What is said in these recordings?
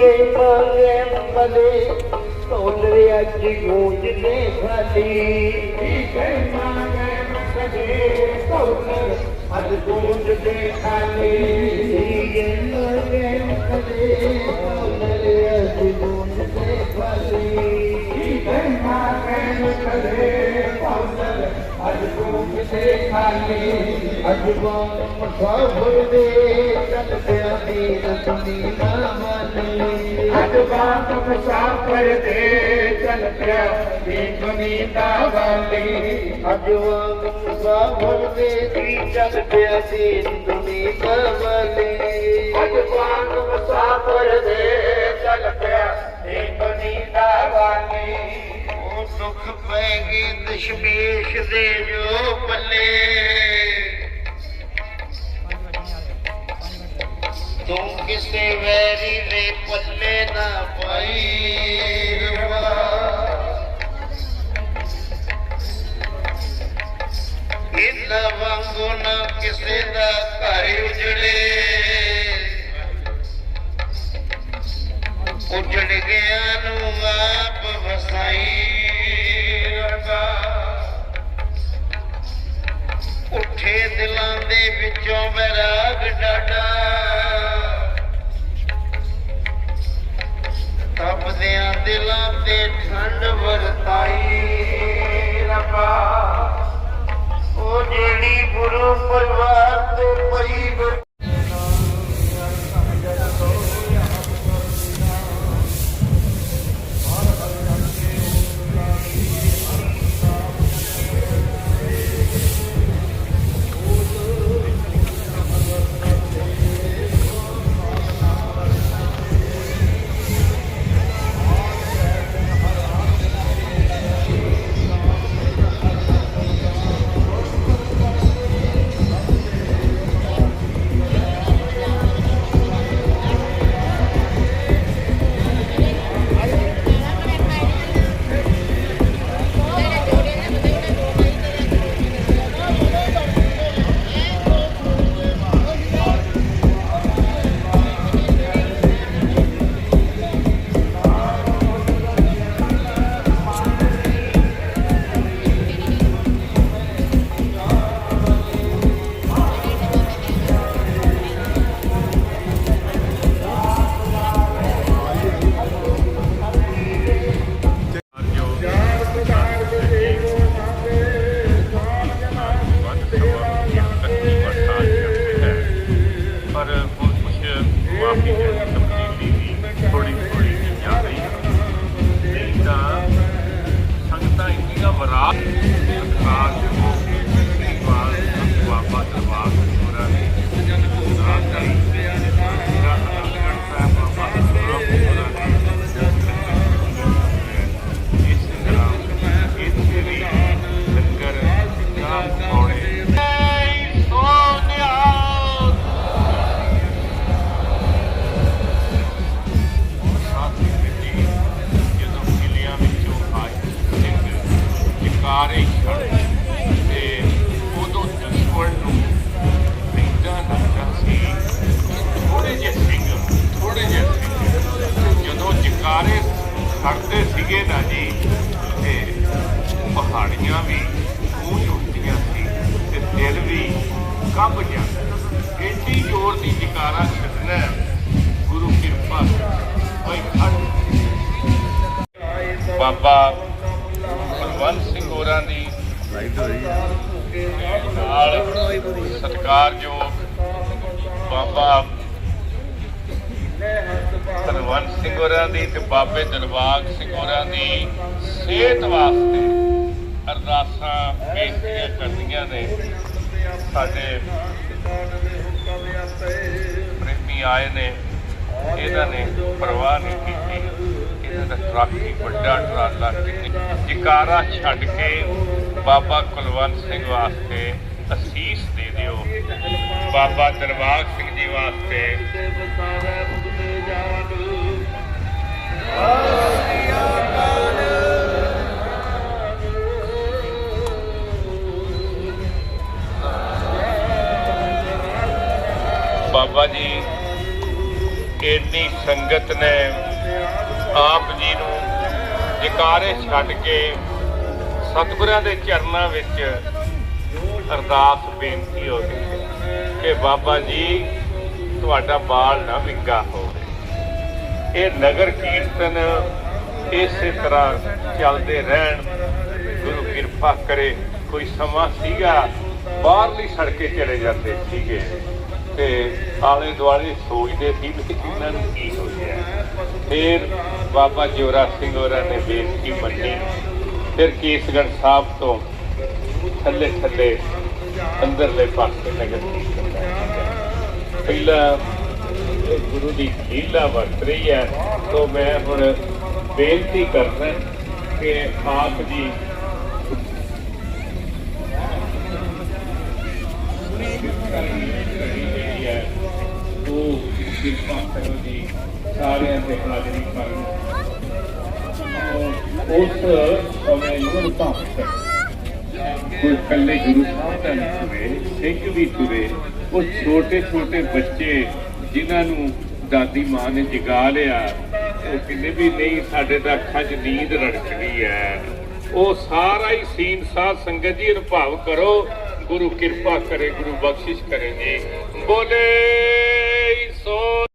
هي پنگمبدي تونري اچي مون کي ڏخني هي کين ما گهند سجي تونري اچي مون کي ڏخني هي جن مون گهند پدي تونري اچي مون کي ڏخني ਅੱਜ ਗੂੰਜਦੇ ਖਾਲੀ ਖਾਲੀ ਅੱਜ ਗੂੰਜਦੇ ਖਾਲੀ ਦੇ ਚੱਲ ਪਿਆ ਦੀਨ ਸੁਨੀਨਾ ਮਾਨੀ ਅੱਜ ਬਾਣ ਮੁਸਾਫਰ ਦੇ ਚੱਲ ਪਿਆ ਦੀਨ ਸੁਨੀਨਾ ਵਾਲੀ ਅੱਜ ਵਾਂਗ ਮੁਸਾਫਰ ਦੇ ਦੀ ਚੱਲ ਪਿਆ ਦੀਨ ਸੁਨੀਨਾ ਵਾਲੀ ਅੱਜ ਵਾਂਗ ਮੁਸਾਫਰ ਦੇ ਚੱਲ ਪਿਆ ਦੀਨ ਸੁਨੀਨਾ ਵਾਲੀ ਦੁੱਖ ਪੈ ਗਏ ਦਸ਼ਮੇਸ਼ ਦੇ ਜੋ ਪੱਲੇ। ਤੂੰ ਕਿਸੇ ਵੈਰੀ ਦੇ ਪੱਲੇ ਨਾ ਪਾਈ ਰਵਾ। ਬਾਬਾ ਬਲਵੰਤ ਸਿੰਘ ਹੋਰਾਂ ਦੀ ਨਾਲ ਸਤਿਕਾਰਯੋਗ ਬਾਬਾ ਬਲਵੰਤ ਸਿੰਘ ਹੋਰਾਂ ਦੀ ਤੇ ਬਾਬੇ ਦਿਲਬਾਗ ਸਿੰਘ ਹੋਰਾਂ ਦੀ ਸਿਹਤ ਵਾਸਤੇ ਅਰਦਾਸਾਂ ਬੇਨਤੀਆਂ ਕਰਦੀਆਂ ਨੇ। ਸਾਡੇ ਪ੍ਰੇਮੀ ਆਏ ਨੇ, ਇਹਨਾਂ ਨੇ ਪਰਵਾਹ ਨਹੀਂ ਕੀਤੀ। ਇਹਨਾਂ ਵੱਡਾ ਟਰਾਲਾ ਜਕਾਰਾ ਛੱਡ ਕੇ ਬਾਬਾ ਕੁਲਵੰਤ ਸਿੰਘ ਵਾਸਤੇ ਅਸੀਸ ਦੇ ਦਿਓ। ਬਾਬਾ ਦਰਬਾਰ ਸਿੰਘ ਜੀ ਵਾਸਤੇ ਛੱਡ ਕੇ ਸਤਿਗੁਰਾਂ ਦੇ ਚਰਨਾਂ ਵਿੱਚ ਅਰਦਾਸ ਬੇਨਤੀ ਹੋ ਗਈ ਕਿ ਬਾਬਾ ਜੀ, ਤੁਹਾਡਾ ਬਾਲ ਨਾ ਵਿੰਗਾ ਹੋਵੇ। ਇਹ ਨਗਰ ਕੀਰਤਨ ਇਸੇ ਤਰ੍ਹਾਂ ਚੱਲਦੇ ਰਹਿਣ। ਗੁਰੂ ਕਿਰਪਾ ਕਰੇ, ਕੋਈ ਸਮਾਂ ਸੀਗਾ, ਬਾਹਰਲੀ ਸੜਕੇ ਚਲੇ ਜਾਂਦੇ ਸੀਗੇ। ਤੇ ਆਲੇ ਦੁਆਲੇ ਸੋਚਦੇ ਸੀ ਵੀ ਇਹਨਾਂ ਨੂੰ ਕੀ ਹੋ ਗਿਆ ਫਿਰ ਬਾਬਾ ਜੋਰਾ ਸਿੰਘ ਹੋਰਾਂ ਨੇ ਬੇਨਤੀ ਮੰਨੀ। ਫਿਰ ਕੇਸਗੜ੍ਹ ਸਾਹਿਬ ਤੋਂ ਥੱਲੇ ਥੱਲੇ ਅੰਦਰਲੇ ਪਾਸੇ ਨਗਰ ਕੀਰਤਨ ਪਹਿਲਾਂ ਗੁਰੂ ਦੀ ਲੀਲਾ ਵਰਤ ਰਹੀ ਹੈ। ਤੋਂ ਮੈਂ ਹੁਣ ਬੇਨਤੀ ਕਰਦਾ ਕਿ ਆਪ ਜੀ ਜਿਹੜੀ ਹੈ ਉਹ ਕਿਰਪਾ ਕਰੋ ਜੀ ਸਾਰਿਆਂ ਤੇ ਹਾਜ਼ਰੀ ਕਰਨ ਉਸ ਸਮੇਂ ਨੂੰ ਭਗਤ ਕੋਈ ਕੱਲੇ ਗੁਰੂ ਸਾਹਿਬ ਦਾ ਨਹੀਂ ਤੁਰੇ ਸਿੰਘ ਵੀ ਤੁਰੇ, ਉਹ ਛੋਟੇ ਛੋਟੇ ਬੱਚੇ ਜਿਨ੍ਹਾਂ ਨੂੰ ਦਾਦੀ ਮਾਂ ਨੇ ਜਗਾ ਲਿਆ, ਉਹ ਕਹਿੰਦੇ ਵੀ ਨਹੀਂ, ਸਾਡੇ ਤਾਂ ਅੱਖਾਂ 'ਚ ਨੀਂਦ ਰੜਕਦੀ ਹੈ ਉਹ ਸਾਰਾ ਹੀ ਸੀਨ, ਸਾਧ ਸੰਗਤ ਜੀ, ਅਨੁਭਵ ਕਰੋ। ਗੁਰੂ ਕਿਰਪਾ ਕਰੇ, ਗੁਰੂ ਬਖਸ਼ਿਸ਼ ਕਰੇ ਜੀ। ਬੋਲੇ ਸੋ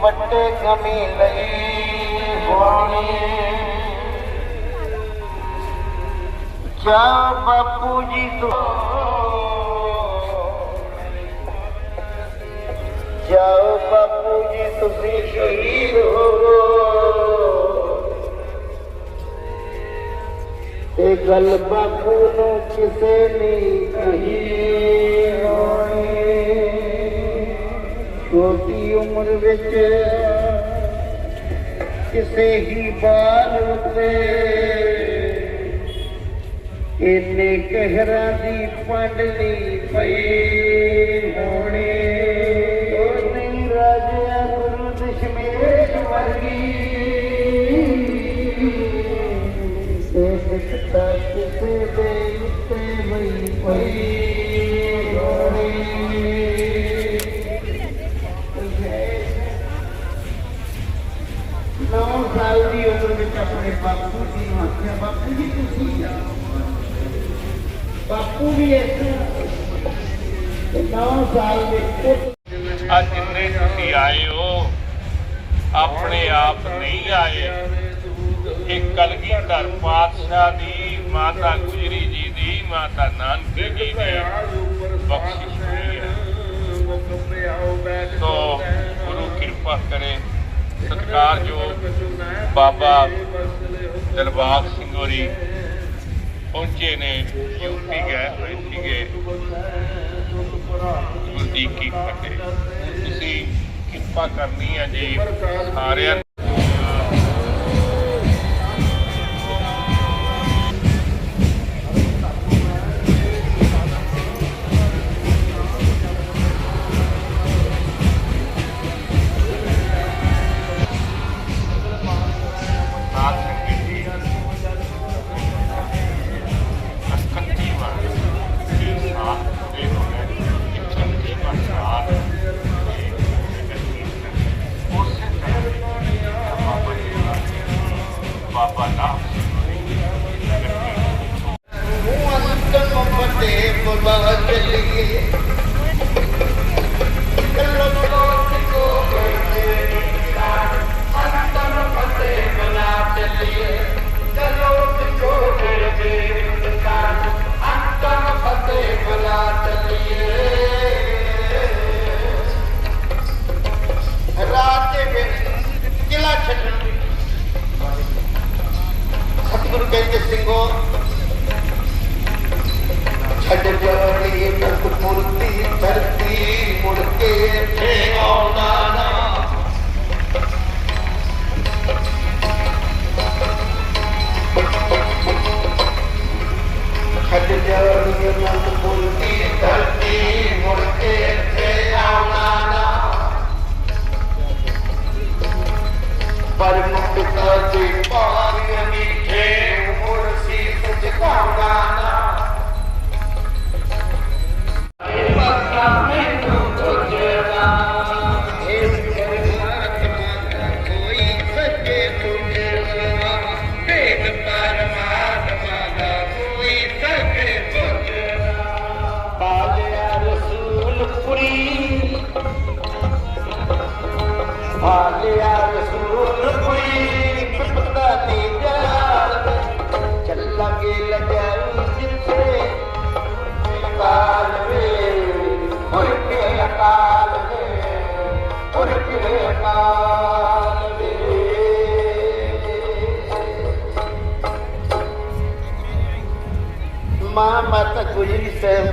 ਵੱਟੇ ਗਮੀ ਲਈ ਹੋਣੀ ਜਾ ਬਾਪੂ ਜੀ ਤੂੰ। ਜਾਓ ਬਾਪੂ ਜੀ, ਤੁਸੀਂ ਸ਼ਹੀਦ ਹੋਵੋ ਇਹ ਗੱਲ ਬਾਪੂ ਨੂੰ ਕਿਸੇ ਨੇ ਕਹੀ। ਹੋਣੀ ਛੋਟੀ ਉਮਰ ਵਿੱਚ ਕਿਸੇ ਹੀ ਬਾਲ ਉੱਤੇ ਇੰਨੇ ਕਹਿਰਾਂ ਦੀ ਪੰਡਲੀ ਪਈ ਹੋਣੀ। ਉਹ ਨਹੀਂ ਰਾਜਿਆ ਗੁਰੂ ਦਸ਼ਮੇਸ਼ ਵਰਗੀ। ਦੇ ਉੱਤੇ ਹੋਈ ਪਈ ਨੌ ਸਾਲ ਦੀ ਉਮਰ ਵਿੱਚ ਆਪਣੇ ਬਾਪੂ ਜੀ ਨੂੰ ਆਖਿਆ ਬਾਪੂ ਜੀ ਤੁਸੀਂ ਜਾਓ ਬਾਪੂ ਵੀ ਇਸ ਨੌ ਸਾਲ ਦੇ ਪੁੱਤ ਅੱਜ ਜਿੰਨੇ ਤੁਸੀਂ ਆਏ ਹੋ, ਆਪਣੇ ਆਪ ਨਹੀਂ ਆਏ। ਇਹ ਕਲਗੀਧਰ ਪਾਤਸ਼ਾਹ ਦੀ, ਮਾਤਾ ਗੁਜਰੀ ਜੀ ਦੀ, ਮਾਤਾ ਨਾਨਕੀ ਜੀ ਨੇ ਬਖਸ਼ਿਸ਼ ਹੋਈ ਹੈ। ਸੋ ਗੁਰੂ ਕਿਰਪਾ ਕਰੇ ਸਤਿਕਾਰਯੋਗ ਬਾਬਾ ਦਿਲਬਾਗ ਸਿੰਘ ਹੋਰੀ ਪਹੁੰਚੇ ਨੇ, ਯੂਪੀ ਗਏ ਹੋਏ ਸੀਗੇ ਗੁਰਦੀਪ ਕੀ ਫਤਿਹ। ਤੁਸੀਂ ਕਿਰਪਾ ਕਰਨੀ ਹੈ ਜੀ ਸਾਰਿਆਂ ਦੇ ਵਿੱਚ ਕਿਲਾ ਛੱਡਣ। ਸਤਿਗੁਰੂ ਕਹਿੰਦੇ ਸਿੰਘੋ ਛੱਡ ਜਾਣੀ ਤੱਕ ਪੁਰਤੀ ਧਰਤੀ ਮੁੜ ਕੇ ਇੱਥੇ ਆਉਣਾ ਨਾ।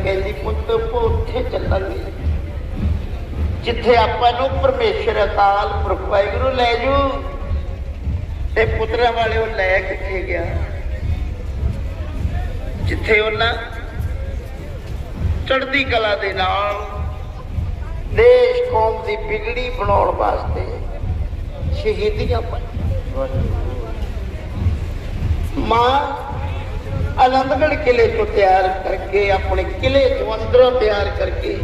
ਕਹਿੰਦੀ ਪੁੱਤ, ਉੱਥੇ ਚੱਲਾਂਗੇ। ਜਿੱਥੇ ਆਪਾਂ ਨੂੰ ਪਰਮੇਸ਼ਰ ਅਕਾਲ ਪੁਰਖ ਵਾਹਿਗੁਰੂ ਲੈ ਜੂ, ਤੇ ਪੁੱਤਰਾਂ ਵਾਲੇ ਉਹ ਲੈ ਕਿੱਥੇ ਗਿਆ? ਜਿੱਥੇ ਉਹਨਾਂ ਚੜ੍ਹਦੀ ਕਲਾ ਦੇ ਨਾਲ ਦੇਸ਼, ਕੌਮ ਦੀ ਬਿਗੜੀ ਬਣਾਉਣ ਵਾਸਤੇ ਸ਼ਹੀਦੀਆਂ ਪਾਈਆਂ। ਮਾਂ ਆਨੰਦਗੜ ਕਿਲੇ ਤੋਂ ਤਿਆਰ ਕਰਕੇ, ਆਪਣੇ ਕਿਲੇ ਤੋਂ ਅੰਦਰੋਂ ਤਿਆਰ ਕਰਕੇ,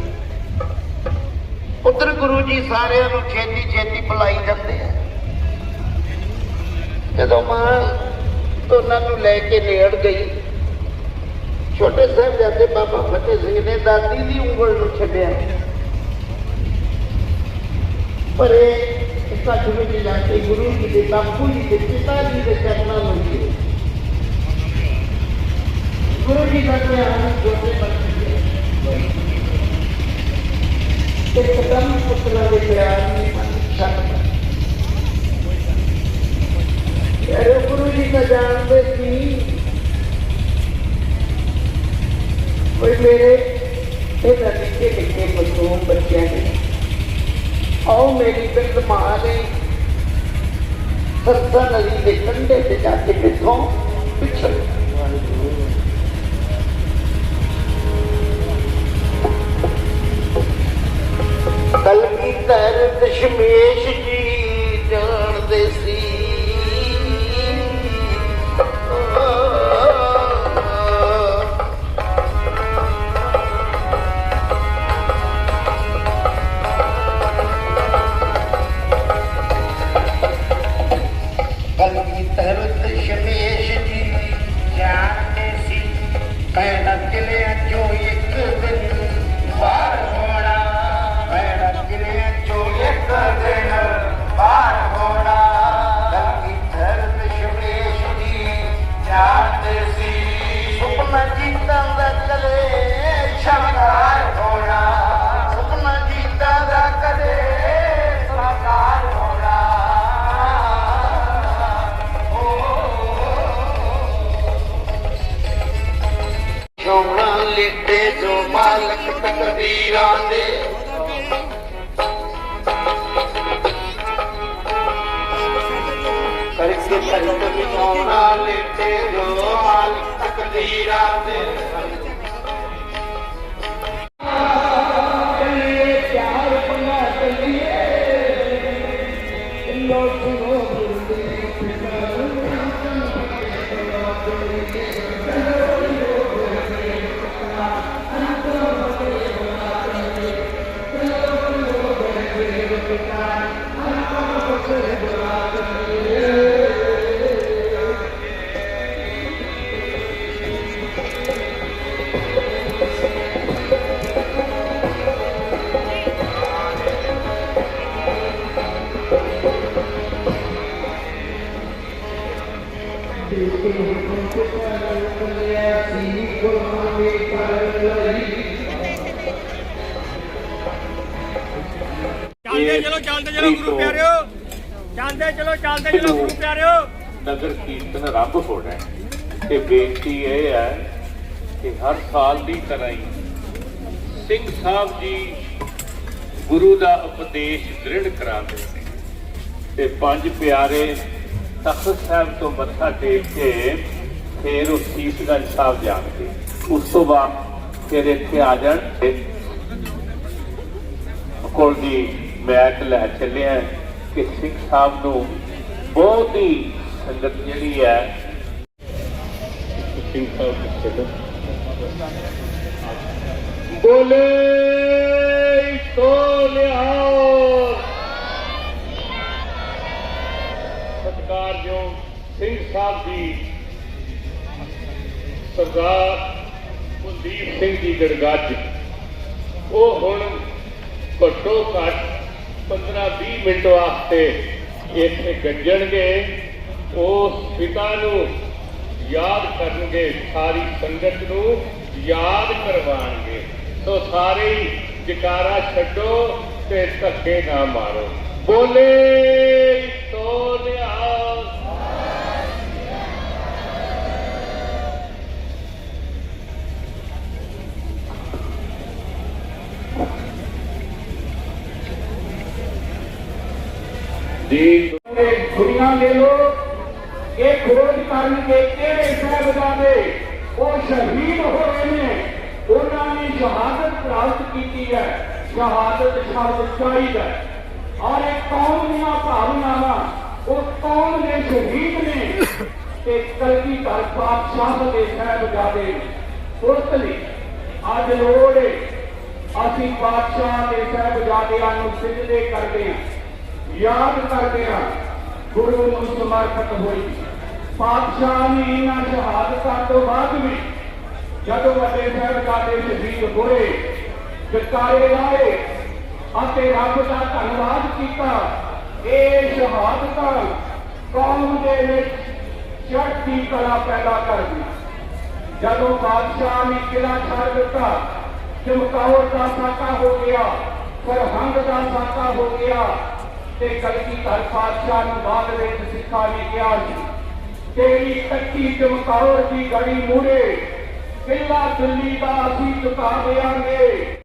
ਉਧਰ ਗੁਰੂ ਜੀ ਸਾਰਿਆਂ ਨੂੰ ਛੇਤੀ ਛੇਤੀ ਬੁਲਾਈ ਜਾਂਦੇ ਆ। ਜਦੋਂ ਮਾਂ ਉਹਨਾਂ ਨੂੰ ਲੈ ਕੇ ਨੇੜ ਗਈ, ਛੋਟੇ ਸਾਹਿਬ ਜਾਂਦੇ ਬਾਬਾ ਫਤਿਹ ਸਿੰਘ ਨੇ ਦਾਦੀ ਦੀ ਉਂਗਲ ਨੂੰ ਛੱਡਿਆ। ਪਰ ਇਹ ਸੱਚ ਵਿੱਚ ਜਾ ਕੇ ਗੁਰੂ ਜੀ ਦੇ ਬਾਪੂ ਜੀ ਦੇ ਪਿਤਾ ਜੀ ਦੇ ਚਰਨਾਂ ਨੂੰ ਜੀ ਗੁਰੂ ਜੀ ਦਾ ਧਿਆਨ ਛੋਟੇ ਬੱਚੇ ਤੇ ਕਦਮ ਪੁੱਤਰਾਂ ਦੇ ਪਿਆਰ ਨੂੰ ਮਨ ਛੱਡਦਾ ਯਾਰ ਗੁਰੂ ਜੀ ਤਾਂ ਜਾਣਦੇ ਸੀ ਕੋਈ ਮੇਰੇ ਇਹ ਨਤੀਜੇ ਨਿੱਕੇ ਮਾਸੂਮ ਬੱਚਿਆਂ ਦੇ ਆਓ ਮੇਰੀ ਬਿਰਧ ਮਾਂ ਨੇ ਸਰਸਾ ਨਦੀ ਦੇ ਕੰਢੇ ਤੇ ਜਾ ਕੇ ਪਿੱਛੋਂ ਦਸ਼ਮੇਸ਼ ਜੀ ਜਾਣਦੇ ਸੀ। ਸੰਤ ਵਿਨਾਉਣਾ ਜੋ ਮਾਲਕ ਤਕਦੀਰਾਂ ਦੇ ਚੱਲਦੇ ਚਲੋ ਚੱਲਦੇ ਚਲੋ ਗੁਰੂ ਪਿਆਰਿਓ। ਚੱਲਦੇ ਚਲੋ ਚੱਲਦੇ ਚਲੋ ਗੁਰੂ ਪਿਆਰਿਓ। ਨਗਰ ਕੀਰਤਨ ਆਰੰਭ ਹੋਣਾ ਤੇ ਬੇਨਤੀ ਇਹ ਹੈ ਕਿ ਹਰ ਸਾਲ ਦੀ ਤਰ੍ਹਾਂ ਹੀ ਸਿੰਘ ਸਾਹਿਬ ਜੀ ਗੁਰੂ ਦਾ ਉਪਦੇਸ਼ ਦ੍ਰਿੜ ਕਰਾਉਂਦੇ ਨੇ ਤੇ ਪੰਜ ਪਿਆਰੇ ਤਖਤ ਸਾਹਿਬ ਤੋਂ ਮੱਥਾ ਟੇਕ ਕੇ ਫਿਰ ਉਹ ਸੀਸਗੰਜ ਸਾਹਿਬ ਜਾਣਗੇ। ਉਸ ਤੋਂ ਬਾਅਦ ਫਿਰ ਇੱਥੇ ਆ ਜਾਣ ਕੋਲ ਦੀ ਮੈਟ ਲੈ ਚੱਲਿਆ ਕਿ ਸਿੰਘ ਸਾਹਿਬ ਨੂੰ ਬਹੁਤ ਹੀ ਸੰਗਤ ਜਿਹੜੀ ਹੈ ਸਿੰਘ ਸਾਹਿਬ ਦੇ ਚੱਲੋ ਬੋਲੇ ਸੋ ਲਿਆਓ ਸਤਿਕਾਰਯੋਗ ਸਿੰਘ ਸਾਹਿਬ ਦੀ ਸਰਦਾਰ ਕੁਲਦੀਪ ਸਿੰਘ ਜੀ ਗੜਗੱਜ ਉਹ ਹੁਣ ਘੱਟੋ ਘੱਟ 15-20 ਮਿੰਟ ਵਾਸਤੇ ਇੱਥੇ ਗੱਜਣਗੇ। ਉਸ ਪਿਤਾ ਨੂੰ ਯਾਦ ਕਰਨਗੇ, ਸਾਰੀ ਸੰਗਤ ਨੂੰ ਯਾਦ ਕਰਵਾਣਗੇ ਸੋ ਸਾਰੇ ਜਕਾਰਾ ਛੱਡੋ ਤੇ ਧੱਕੇ ਨਾ ਮਾਰੋ। ਬੋਲੇ ਸੋ ਦੀ ਦੁਨੀਆ ਲੈ ਲੋ ਇਹ ਖੋਜ ਕਰਨਗੇ ਕਿਹੜੇ ਸਾਹਿਬਜ਼ਾਦੇ ਉਹ ਸ਼ਹੀਦ ਹੋਏ ਨੇ। ਉਹਨਾਂ ਨੇ ਸ਼ਹਾਦਤ ਪ੍ਰਾਪਤ ਕੀਤੀ ਹੈ। ਸ਼ਹਾਦਤ ਸ਼ਬਦ ਚਾਹੀਦਾ ਔਰ ਇਹ ਕੌਮ ਦੀਆਂ ਭਾਵਨਾਵਾਂ, ਉਹ ਕੌਮ ਦੇ ਸ਼ਹੀਦ ਨੇ। ਤੇ ਕਲਗੀ ਧਰ ਪਾਤਸ਼ਾਹ ਦੇ ਸਾਹਿਬਜ਼ਾਦੇ ਨੇ। ਉਸ ਅੱਜ ਲੋੜ ਅਸੀਂ ਪਾਤਸ਼ਾਹ ਦੇ ਸਾਹਿਬਜ਼ਾਦਿਆਂ ਨੂੰ ਸਿੱਧੇ ਕਰਦੇ ਹਾਂ। ਯਾਦ ਕਰਦਿਆਂ ਗੁਰੂ ਨੂੰ ਸਮਰਪਿਤ ਹੋਈ। ਪਾਤਸ਼ਾਹ ਨੇ ਇਹਨਾਂ ਸ਼ਹਾਦਤਾਂ ਤੋਂ ਬਾਅਦ ਵੀ ਜਦੋਂ ਵੱਡੇ ਸਾਹਿਬਜ਼ਾਦੇ ਸ਼ਹੀਦ ਹੋਏ ਜਕਾਰੇ ਲਾਏ ਅਤੇ ਰੱਬ ਦਾ ਧੰਨਵਾਦ ਕੀਤਾ, ਇਹ ਸ਼ਹਾਦਤਾਂ ਕੌਮ ਦੇ ਵਿੱਚ ਚੜ੍ਹਦੀ ਕਲਾ ਪੈਦਾ ਕਰਦੀ ਜਦੋਂ ਬਾਦਸ਼ਾਹ ਨੇ ਕਿਲਾ ਛੱਡ ਦਿੱਤਾ, ਚਮਕੌਰ ਦਾ ਸਾਕਾ ਹੋ ਗਿਆ ਸਰਹੰਗ ਦਾ ਸਾਕਾ ਹੋ ਗਿਆ ਤੇ ਕਲਕੀ ਧਰ ਪਾਤਸ਼ਾਹ ਨੂੰ ਬਾਅਦ ਵਿੱਚ ਸਿੱਖਾਂ ਨੇ ਕਿਹਾ ਸੀ ਤੇਰੀ ਕੱਚੀ ਚਮਕੌਰ ਦੀ ਗੜੀ ਮੂਰੇ ਕਿਲਾ ਦਿੱਲੀ ਦਾ ਅਸੀਂ ਚੁਕਾ ਦੇਾਂਗੇ